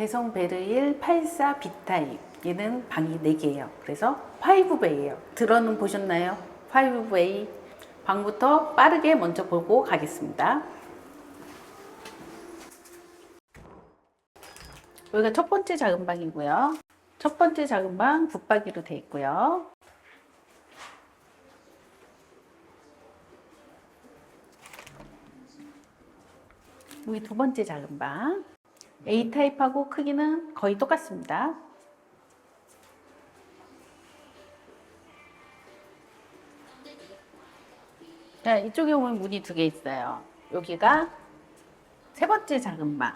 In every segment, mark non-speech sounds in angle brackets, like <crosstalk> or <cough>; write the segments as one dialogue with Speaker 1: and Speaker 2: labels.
Speaker 1: 대성 베르일 84 B타입. 얘는 방이 4개예요. 그래서 5베이예요. 들어는 보셨나요? 5베이. 방부터 빠르게 먼저 보고 가겠습니다. 여기가 첫 번째 작은 방이고요. 첫 번째 작은 방 붙박이로 되어 있고요. 여기 두 번째 작은 방. A 타입하고 크기는 거의 똑같습니다. 자, 이쪽에 보면 문이 두 개 있어요. 여기가 세 번째 작은 방.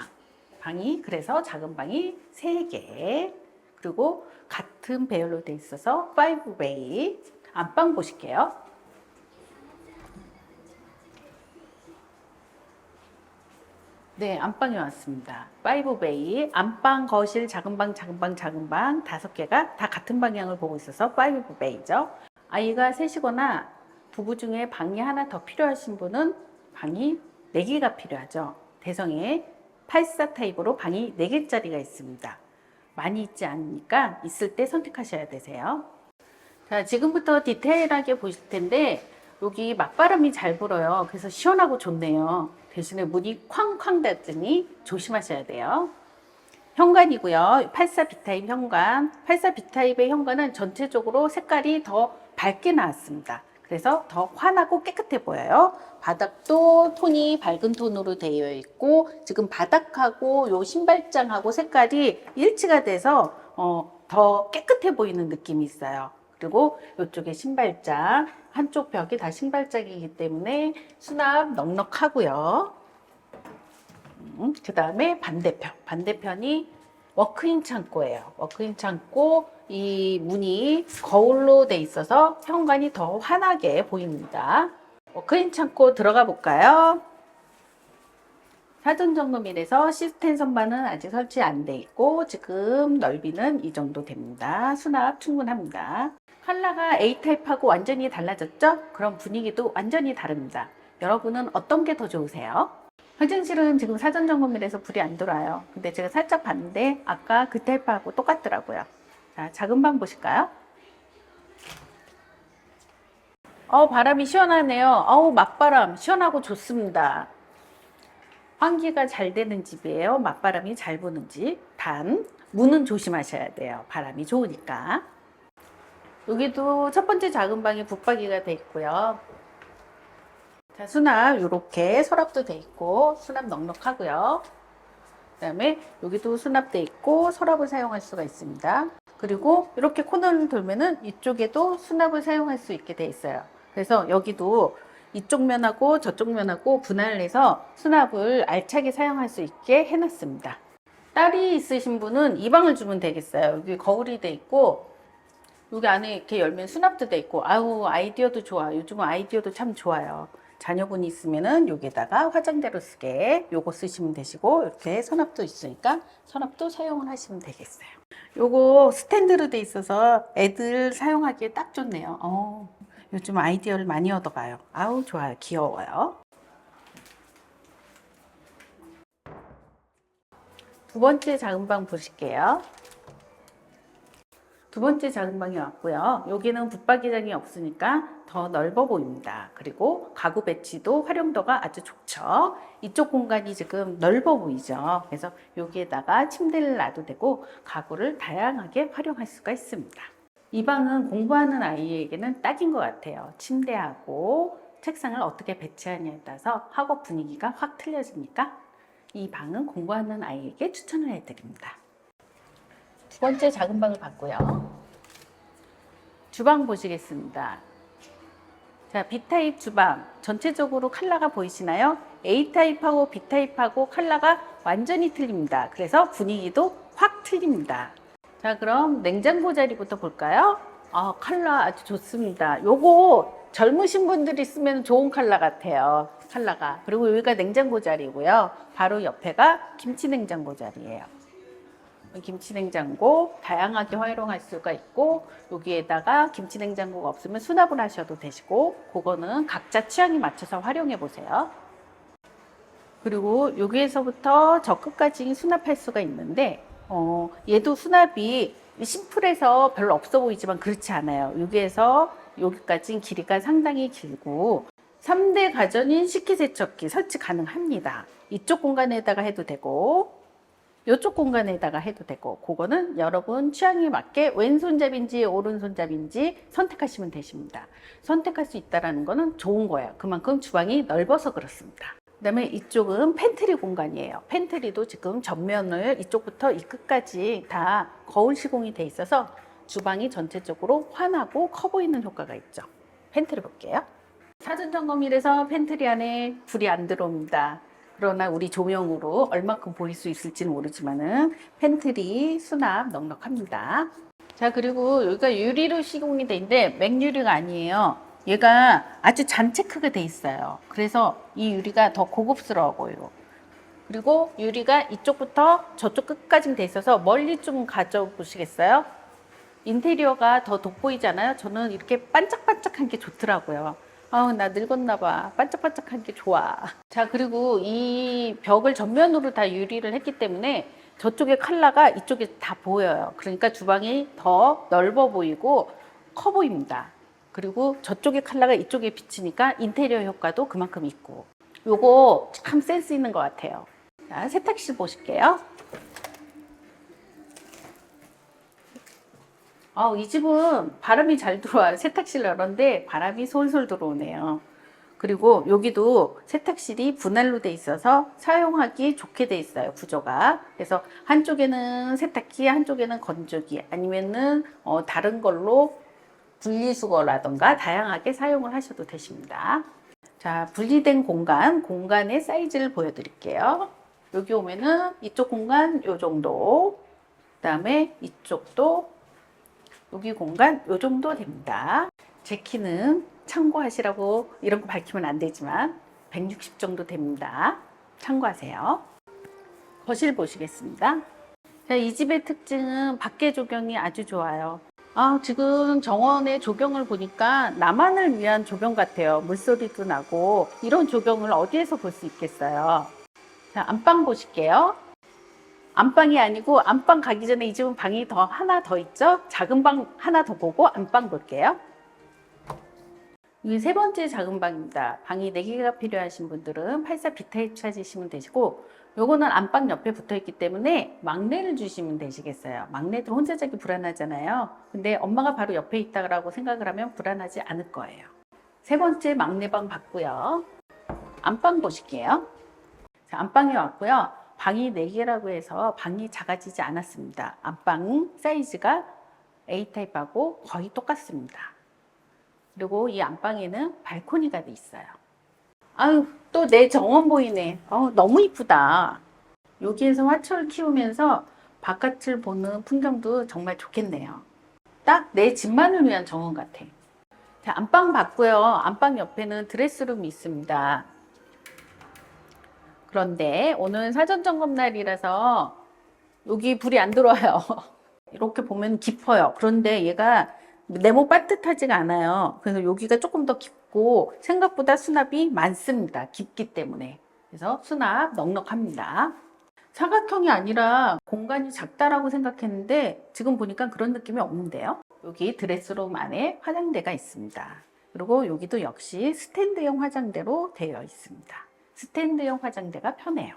Speaker 1: 방이 그래서 작은 방이 세 개. 그리고 같은 배열로 돼 있어서 5베이. 안방 보실게요. 네, 안방에 왔습니다. 5베이, 안방, 거실, 작은 방, 작은 방, 작은 방 다섯 개가 다 같은 방향을 보고 있어서 5베이죠. 아이가 셋이거나 부부 중에 방이 하나 더 필요하신 분은 방이 네개가 필요하죠. 대성에 84 타입으로 방이 네개짜리가 있습니다. 많이 있지 않으니까 있을 때 선택하셔야 되세요. 자, 지금부터 디테일하게 보실 텐데 여기 맞바람이 잘 불어요. 그래서 시원하고 좋네요. 대신에 문이 쾅쾅 닫으니 조심하셔야 돼요. 현관이고요. 84 B타입 현관. 84 B타입의 현관은 전체적으로 색깔이 더 밝게 나왔습니다. 그래서 더 환하고 깨끗해 보여요. 바닥도 톤이 밝은 톤으로 되어 있고 지금 바닥하고 요 신발장하고 색깔이 일치가 돼서 어, 더 깨끗해 보이는 느낌이 있어요. 그리고 이쪽에 신발장 한쪽 벽이 다 신발장이기 때문에 수납 넉넉하고요. 음, 그 다음에 반대편. 반대편이 워크인 창고예요. 워크인 창고 이 문이 거울로 돼 있어서 현관이 더 환하게 보입니다. 워크인 창고 들어가 볼까요? 사전 점검일에서 시스템 선반은 아직 설치 안 돼 있고 지금 넓이는 이 정도 됩니다. 수납 충분합니다. 컬러가 A 타입하고 완전히 달라졌죠? 그럼 분위기도 완전히 다릅니다. 여러분은 어떤 게 더 좋으세요? 화장실은 지금 사전 점검일에서 불이 안 들어와요. 근데 제가 살짝 봤는데 아까 그 타입하고 똑같더라고요. 자, 작은 방 보실까요? 어, 바람이 시원하네요. 어우, 맞바람 시원하고 좋습니다. 환기가 잘 되는 집이에요. 맞바람이 잘 부는 집. 단, 문은 조심하셔야 돼요. 바람이 좋으니까. 여기도 첫 번째 작은 방에 붙박이가 돼 있고요. 자, 수납 이렇게 서랍도 돼 있고 수납 넉넉하고요. 그다음에 여기도 수납돼 있고 서랍을 사용할 수가 있습니다. 그리고 이렇게 코너를 돌면은 이쪽에도 수납을 사용할 수 있게 돼 있어요. 그래서 여기도 이쪽 면하고 저쪽 면하고 분할을 해서 수납을 알차게 사용할 수 있게 해놨습니다. 딸이 있으신 분은 이 방을 주면 되겠어요. 여기 거울이 돼 있고 여기 안에 이렇게 열면 수납도 돼 있고 아우 아이디어도 좋아. 요즘은 아이디어도 참 좋아요. 자녀분이 있으면은 여기다가 화장대로 쓰게 요거 쓰시면 되시고 이렇게 서랍도 있으니까 서랍도 사용을 하시면 되겠어요. 요거 스탠드로 돼 있어서 애들 사용하기에 딱 좋네요. 어, 요즘 아이디어를 많이 얻어가요. 아우 좋아요. 귀여워요. 두 번째 작은 방 보실게요. 두 번째 작은 방이 왔고요. 여기는 붙박이장이 없으니까 더 넓어 보입니다. 그리고 가구 배치도 활용도가 아주 좋죠. 이쪽 공간이 지금 넓어 보이죠. 그래서 여기에다가 침대를 놔도 되고 가구를 다양하게 활용할 수가 있습니다. 이 방은 공부하는 아이에게는 딱인 것 같아요. 침대하고 책상을 어떻게 배치하냐에 따라서 학업 분위기가 확 틀려지니까 이 방은 공부하는 아이에게 추천을 해드립니다. 두 번째 작은 방을 봤고요. 주방 보시겠습니다. 자, B타입 주방. 전체적으로 컬러가 보이시나요? A타입하고 B타입하고 컬러가 완전히 틀립니다. 그래서 분위기도 확 틀립니다. 자, 그럼 냉장고 자리부터 볼까요? 아, 컬러 아주 좋습니다. 요거 젊으신 분들이 쓰면 좋은 컬러 같아요. 컬러가. 그리고 여기가 냉장고 자리고요. 바로 옆에가 김치 냉장고 자리예요. 김치냉장고 다양하게 활용할 수가 있고 여기에다가 김치냉장고가 없으면 수납을 하셔도 되시고 그거는 각자 취향에 맞춰서 활용해 보세요. 그리고 여기에서부터 저 끝까지 수납할 수가 있는데 어, 얘도 수납이 심플해서 별로 없어 보이지만 그렇지 않아요. 여기에서 여기까지 길이가 상당히 길고 3대 가전인 식기세척기 설치 가능합니다. 이쪽 공간에다가 해도 되고 이쪽 공간에다가 해도 되고 그거는 여러분 취향에 맞게 왼손잡인지 오른손잡인지 선택하시면 되십니다. 선택할 수 있다는 거는 좋은 거예요. 그만큼 주방이 넓어서 그렇습니다. 그 다음에 이쪽은 팬트리 공간이에요. 팬트리도 지금 전면을 이쪽부터 이 끝까지 다 거울 시공이 돼 있어서 주방이 전체적으로 환하고 커 보이는 효과가 있죠. 팬트리 볼게요. 사전 점검일에서 팬트리 안에 불이 안 들어옵니다. 그러나 우리 조명으로 얼마큼 보일 수 있을지는 모르지만은 팬트리 수납 넉넉합니다. 자 그리고 여기가 유리로 시공이 돼 있는데 맥유리가 아니에요. 얘가 아주 잔체 크게 돼 있어요. 그래서 이 유리가 더 고급스러워 보여요. 그리고 유리가 이쪽부터 저쪽 끝까지 돼 있어서 멀리 좀 가져 보시겠어요? 인테리어가 더 돋보이잖아요. 저는 이렇게 반짝반짝한 게 좋더라고요. 아우 나 늙었나 봐. 반짝반짝한 게 좋아. 자 그리고 이 벽을 전면으로 다 유리를 했기 때문에 저쪽의 컬러가 이쪽에 다 보여요. 그러니까 주방이 더 넓어 보이고 커 보입니다. 그리고 저쪽의 컬러가 이쪽에 비치니까 인테리어 효과도 그만큼 있고 요거 참 센스 있는 것 같아요. 자, 세탁실 보실게요. 아, 이 집은 바람이 잘 들어와요. 세탁실 열었는데 바람이 솔솔 들어오네요. 그리고 여기도 세탁실이 분할로 돼 있어서 사용하기 좋게 돼 있어요. 구조가. 그래서 한쪽에는 세탁기, 한쪽에는 건조기, 아니면은 어, 다른 걸로 분리수거라던가 다양하게 사용을 하셔도 되십니다. 자, 분리된 공간, 공간의 사이즈를 보여드릴게요. 여기 오면은 이쪽 공간 요 정도, 그 다음에 이쪽도 여기 공간 요 정도 됩니다. 제 키는 참고하시라고 이런 거 밝히면 안 되지만 160 정도 됩니다. 참고하세요. 거실 보시겠습니다. 자, 이 집의 특징은 밖에 조경이 아주 좋아요. 아, 지금 정원의 조경을 보니까 나만을 위한 조경 같아요. 물소리도 나고 이런 조경을 어디에서 볼 수 있겠어요. 자, 안방 보실게요. 안방이 아니고 안방 가기 전에 이 집은 방이 더 하나 더 있죠? 작은 방 하나 더 보고 안방 볼게요. 이게 세 번째 작은 방입니다. 방이 4개가 필요하신 분들은 84 B타입 찾으시면 되시고 요거는 안방 옆에 붙어 있기 때문에 막내를 주시면 되시겠어요. 막내들 혼자 자기 불안하잖아요. 근데 엄마가 바로 옆에 있다고 생각을 하면 불안하지 않을 거예요. 세 번째 막내방 봤고요. 안방 보실게요. 자, 안방에 왔고요. 방이 4개라고 해서 방이 작아지지 않았습니다. 안방 사이즈가 A타입하고 거의 똑같습니다. 그리고 이 안방에는 발코니가 돼 있어요. 아유, 또 내 정원 보이네. 어, 너무 이쁘다. 여기에서 화초를 키우면서 바깥을 보는 풍경도 정말 좋겠네요. 딱 내 집만을 위한 정원 같아. 자, 안방 봤고요. 안방 옆에는 드레스룸이 있습니다. 그런데 오늘 사전 점검 날이라서 여기 불이 안 들어와요. <laughs> 이렇게 보면 깊어요. 그런데 얘가 네모 빠듯하지가 않아요. 그래서 여기가 조금 더 깊고 생각보다 수납이 많습니다. 깊기 때문에. 그래서 수납 넉넉합니다. 사각형이 아니라 공간이 작다라고 생각했는데 지금 보니까 그런 느낌이 없는데요. 여기 드레스룸 안에 화장대가 있습니다. 그리고 여기도 역시 스탠드형 화장대로 되어 있습니다. 스탠드형 화장대가 편해요.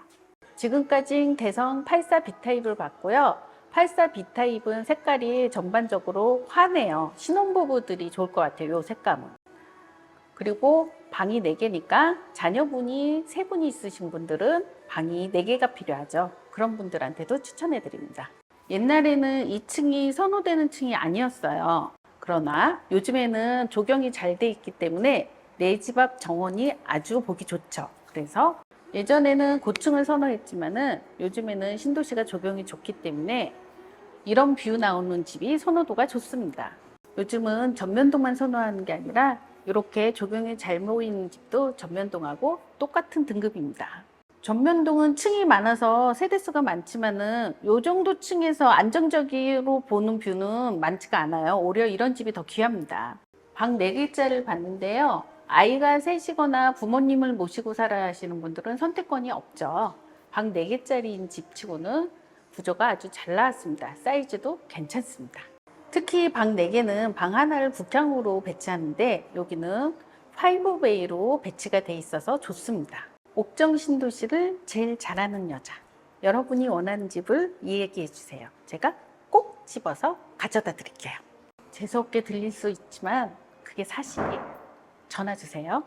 Speaker 1: 지금까지 대성 84 B타입을 봤고요. 84 B타입은 색깔이 전반적으로 환해요. 신혼부부들이 좋을 것 같아요. 이 색감은. 그리고 방이 4개니까 자녀분이 3분이 있으신 분들은 방이 4개가 필요하죠. 그런 분들한테도 추천해 드립니다. 옛날에는 2층이 선호되는 층이 아니었어요. 그러나 요즘에는 조경이 잘 돼 있기 때문에 내 집 앞 정원이 아주 보기 좋죠. 그래서 예전에는 고층을 선호했지만은 요즘에는 신도시가 조경이 좋기 때문에 이런 뷰 나오는 집이 선호도가 좋습니다. 요즘은 전면동만 선호하는 게 아니라 이렇게 조경이 잘 모이는 집도 전면동하고 똑같은 등급입니다. 전면동은 층이 많아서 세대수가 많지만은 요 정도 층에서 안정적으로 보는 뷰는 많지가 않아요. 오히려 이런 집이 더 귀합니다. 방 4개짜리를 봤는데요. 아이가 셋이거나 부모님을 모시고 살아야 하시는 분들은 선택권이 없죠. 방 4개짜리인 집 치고는 구조가 아주 잘 나왔습니다. 사이즈도 괜찮습니다. 특히 방 4개는 방 하나를 북향으로 배치하는데 여기는 5베이로 배치가 돼 있어서 좋습니다. 옥정 신도시를 제일 잘하는 여자. 여러분이 원하는 집을 이야기해 주세요. 제가 꼭 집어서 가져다 드릴게요. 재수없게 들릴 수 있지만 그게 사실이에요. 전화 주세요.